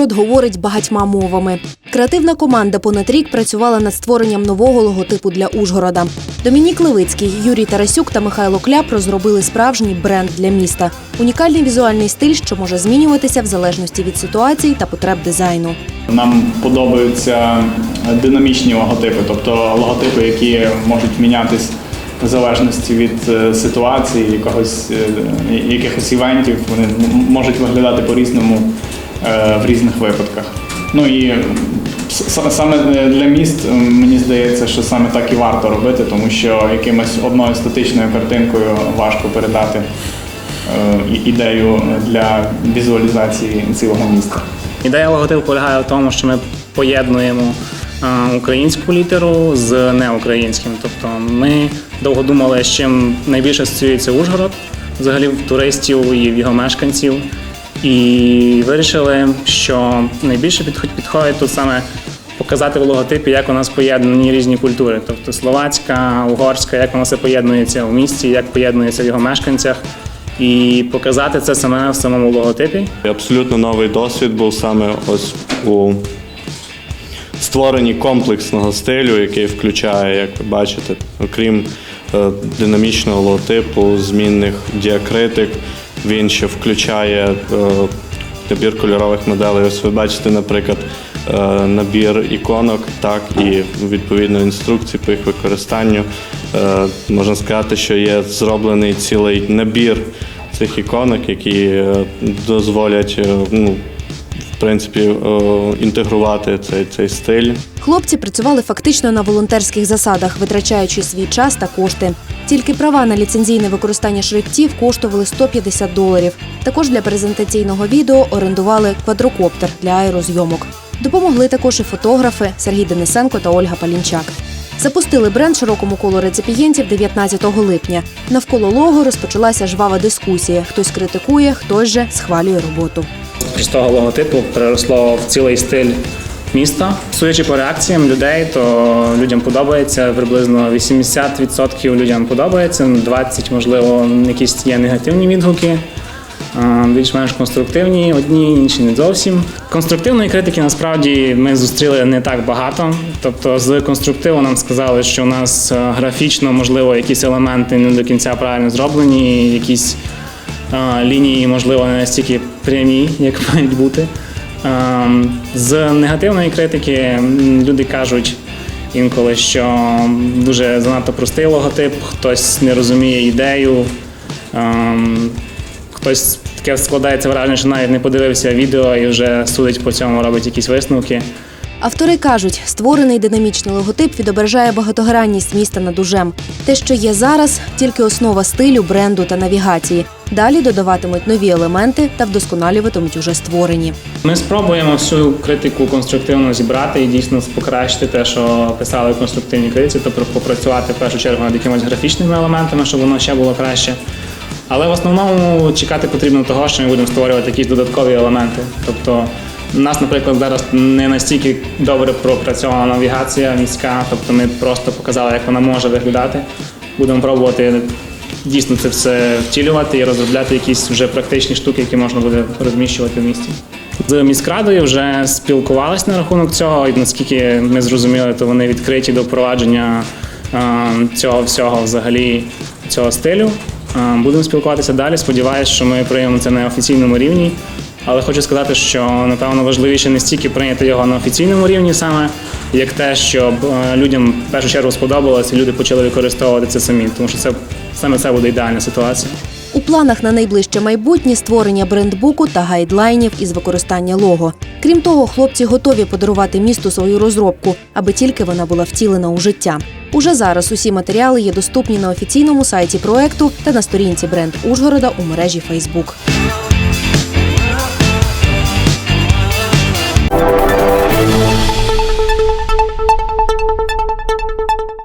Ужгород говорить багатьма мовами. Креативна команда понад рік працювала над створенням нового логотипу для Ужгорода. Домінік Левицький, Юрій Тарасюк та Михайло Кляп розробили справжній бренд для міста. Унікальний візуальний стиль, що може змінюватися в залежності від ситуацій та потреб дизайну. Нам подобаються динамічні логотипи, тобто логотипи, які можуть мінятись в залежності від е, ситуації, якогось, е, якихось івентів. Вони можуть виглядати по-різному е, в різних випадках. Ну і саме для міст е, мені здається, що саме так і варто робити, тому що якимось одною статичною картинкою важко передати е, ідею для візуалізації цілого міста. Ідея логотипу полягає в тому, що ми поєднуємо е, українську літеру з неукраїнським. Тобто ми довго думали, з чим найбільше асоціюється Ужгород, взагалі в туристів і в його мешканців. І вирішили, що найбільше підход- підходить тут саме показати в логотипі, як у нас поєднані різні культури, тобто словацька, угорська, як воно все поєднується в місті, як поєднується в його мешканцях, і показати це саме в самому логотипі. Абсолютно новий досвід був саме ось у створенні комплексного стилю, який включає, як ви бачите, окрім е, динамічного логотипу, змінних діакритик, він ще включає е, набір кольорових моделей. Ось ви бачите, наприклад, е, набір іконок, так і відповідно інструкції по їх використанню. Е, Можна сказати, що є зроблений цілий набір цих іконок, які е, дозволять е, ну, принципі е, інтегрувати цей, цей стиль. Хлопці працювали фактично на волонтерських засадах, витрачаючи свій час та кошти. Тільки права на ліцензійне використання шрифтів коштували 150 доларів. Також для презентаційного відео орендували квадрокоптер для аерозйомок. Допомогли також і фотографи Сергій Денисенко та Ольга Палінчак. Запустили бренд широкому колу реципієнтів 19 липня. Навколо лого розпочалася жвава дискусія. Хтось критикує, хтось же схвалює роботу. Простого логотипу переросло в цілий стиль міста. Судячи по реакціям людей, то людям подобається приблизно 80% людям подобається, 20% можливо якісь є негативні відгуки. Більш-менш конструктивні, одні, інші не зовсім. Конструктивної критики насправді ми зустріли не так багато. Тобто, з конструктиву нам сказали, що у нас е, графічно, можливо, якісь елементи не до кінця правильно зроблені, якісь лінії, можливо, не настільки прямі, як мають бути. З негативної критики люди кажуть інколи, що дуже занадто простий логотип, хтось не розуміє ідею, хтось таке складається враження, що навіть не подивився відео і вже судить по цьому, робить якісь висновки. Автори кажуть, створений динамічний логотип відображає багатогранність міста над Ужем. Те, що є зараз, тільки основа стилю, бренду та навігації. Далі додаватимуть нові елементи та вдосконалюватимуть уже створені. Ми спробуємо всю критику конструктивно зібрати і дійсно покращити те, що писали в конструктивній критиці, тобто попрацювати в першу чергу над якимись графічними елементами, щоб воно ще було краще. Але в основному чекати потрібно того, що ми будемо створювати якісь додаткові елементи. Тобто, у нас, наприклад, зараз не настільки добре пропрацьована навігація міська, тобто ми просто показали, як вона може виглядати. Будемо пробувати дійсно це все втілювати і розробляти якісь вже практичні штуки, які можна буде розміщувати в місті. З міськрадою вже спілкувалися на рахунок цього, і наскільки ми зрозуміли, то вони відкриті до впровадження цього всього взагалі цього стилю. Будемо спілкуватися далі. Сподіваюся, що ми приймемо це на офіційному рівні. Але хочу сказати, що напевно важливіше не стільки прийняти його на офіційному рівні, саме як те, щоб е, людям в першу чергу сподобалося, і люди почали використовувати це самі, тому що це саме це буде ідеальна ситуація. У планах на найближче майбутнє створення брендбуку та гайдлайнів із використання лого. Крім того, хлопці готові подарувати місту свою розробку, аби тільки вона була втілена у життя. Уже зараз усі матеріали є доступні на офіційному сайті проекту та на сторінці бренд Ужгорода у мережі Фейсбук.